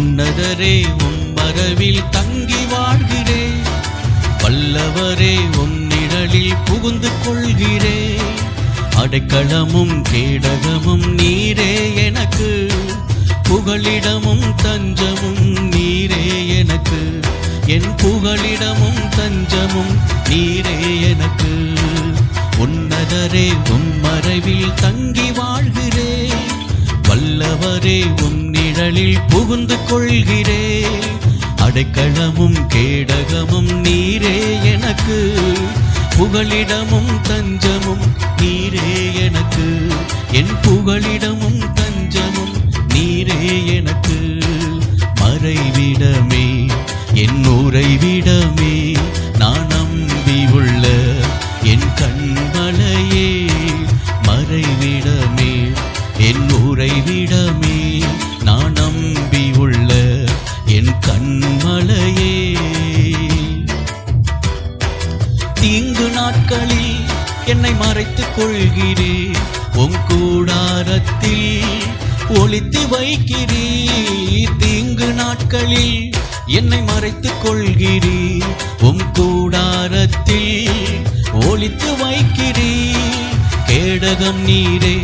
உன்னதரே உம் மரவில் தங்கி வாழ்கிறே. வல்லவரே உம் நிழலில் புகுந்து கொள்கிறே. அடைக்கலமும் கேடகமும் நீரே எனக்கு. புகழிடமும் தஞ்சமும் நீரே எனக்கு. என் புகழிடமும் தஞ்சமும் நீரே எனக்கு. உன்னதரே உன் மறைவில் தங்கி வாழ்கிறே. வல்லவரே உம் நிழலில் புகுந்து கொள்கிறே. அடைக்கலமும் கேடகமும் நீரே எனக்கு. புகழிடமும் தஞ்சமும் நீரே எனக்கு. என் புகழிடமும் தஞ்சமும் நீரே எனக்கு. மறைவிடமே என் உறைவிடமே தீங்கு நாட்களில் என்னை மறைத்துக் கொள்கிறேன் உம் கூடாரத்தில் ஒளித்து வைக்கிறீர். தீங்கு நாட்களில் என்னை மறைத்துக் கொள்கிறீர். உம் கூடாரத்தில் ஒளித்து வைக்கிறீர். கேடகம் நீரே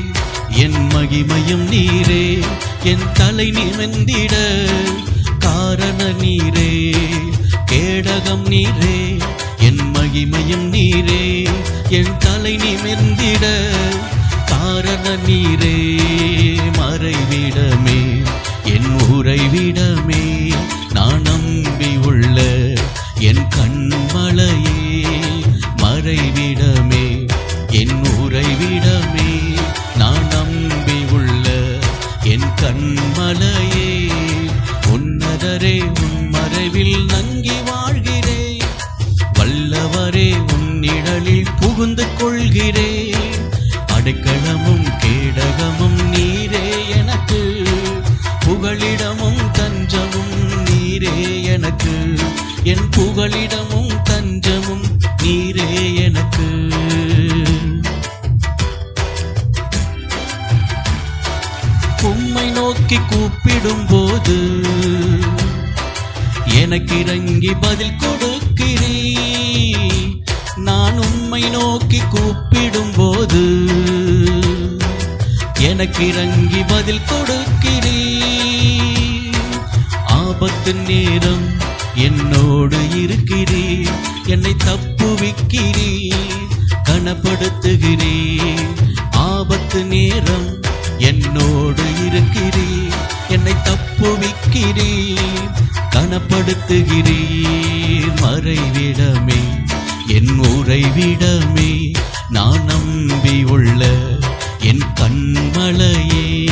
என் மகிமையும் நீரே என் தலை நிமிந்திட காரண நீரே. கேடகம் நீரே இமயம் நீரே. என் தலை நிமிர்ந்திட காரண நீரே. மறைவிடமே என் உறைவிடமே நான் நம்பி உள்ள என் கண்மலையே. மறைவிடமே என் உறைவிடமே நான் நம்பி உள்ள என் கண்மலையே. உன்னதரே உன் மறைவில் நங்கி வல்லவரே உன் நிழலில் புகுந்து கொள்கிறேன். அடைக்கலமும் கேடகமும் நீரே எனக்கு. புகழிடமும் தஞ்சமும் நீரே எனக்கு. என் புகழிடமும் தஞ்சமும் நீரே எனக்கு. உம்மை நோக்கி கூப்பிடும் போது எனக்கு இறங்கி பதில் கொடுக்கிறீ நான் உம்மை நோக்கி கூப்பிடும் போது எனக்கு இறங்கி பதில் கொடுக்கிறீ ஆபத்து நேரம் என்னோடு இருக்கிறீ என்னை தப்புவிக்கிறீ கனப்படுத்துகிறீ ஆபத்து நேரம் என்னோடு இருக்கிறீ என்னை தப்புவிக்கிறீ கனப்படுத்துகிறீ மறைவிடமே. என் உறைவிடமே நான் நம்பி உள்ள என் கண்மலையே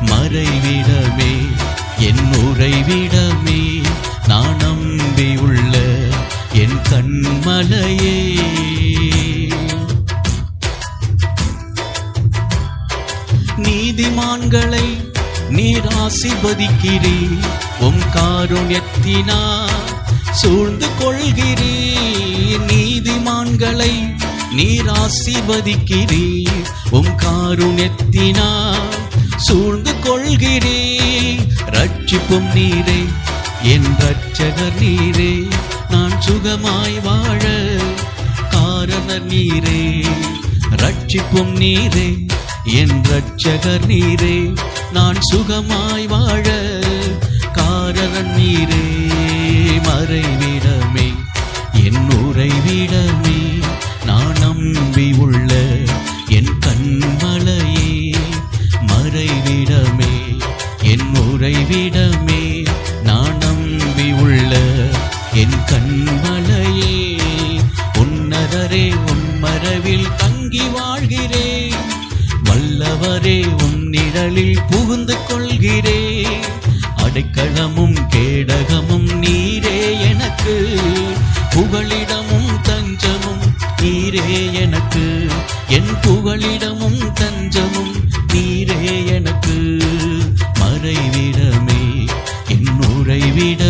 மறைவிடமே. என் உறைவிடமே நான் நம்பி உள்ள என் கண்மலையே. நீதிமான்களை நீர் ஆசிர்வதிக்கிறீர். உம் காருண்யத்தினா சூழ்ந்து கொள்கிறீர் நீதிமான்களை நீர் ஆசிர்வதிக்கிறீர் உம் காருண்யத்தினா சூழ்ந்து கொள்கிறீர். ரட்சிப்பும் நீரே என் ரட்சகர் நீரே. நான் சுகமாய் வாழ காரணர் நீரே. ரட்சிப்பும் நீரே என் ரட்சகர் நீரே. நான் சுகமாய் வாழ காரணர் நீரே. நம்பி உள்ள என் கண்மலையே மறைவிடமே என் உறைவிடமே நான் நம்பி உள்ள என் கண்மலையே உன்னதரே உன்மரவில் தங்கி வாழ்கிறேன். வல்லவரே உன் நிழலில் புகுந்து கொள்கிறேன். அடைக்கலமும் கேடகமும் நீரே எனக்கு புகழிடமும் தங்கி நீரே எனக்கு. என் புகழிடமும் தஞ்சமும் நீரே எனக்கு. மறைவிடமே என் உறைவிட